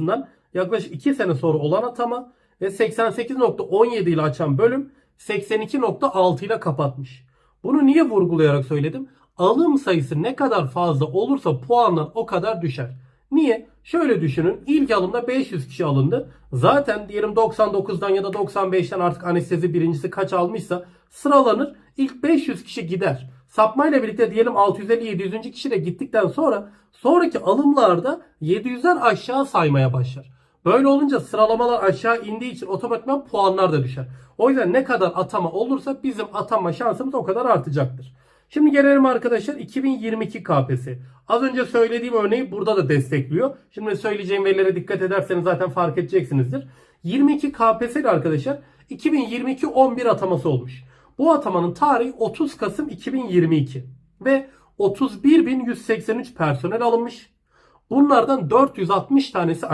atamasından yaklaşık 2 sene sonra olan atama ve 88.17 ile açan bölüm 82.6 ile kapatmış. Bunu niye vurgulayarak söyledim? Alım sayısı ne kadar fazla olursa puanlar o kadar düşer. Niye? Şöyle düşünün. İlk alımda 500 kişi alındı. Zaten diyelim 99'dan ya da 95'ten artık anestezi birincisi kaç almışsa sıralanır. İlk 500 kişi gider. Sapmayla birlikte diyelim 650-700. kişi de gittikten sonra sonraki alımlarda 700'ler aşağı saymaya başlar. Böyle olunca sıralamalar aşağı indiği için otomatikman puanlar da düşer. O yüzden ne kadar atama olursa bizim atama şansımız o kadar artacaktır. Şimdi gelelim arkadaşlar 2022 KPS. Az önce söylediğim örneği burada da destekliyor. Şimdi söyleyeceğim verilere dikkat ederseniz zaten fark edeceksinizdir. 22 KPS ile arkadaşlar 2022 11 ataması olmuş. Bu atamanın tarihi 30 Kasım 2022 ve 31.183 personel alınmış. Bunlardan 460 tanesi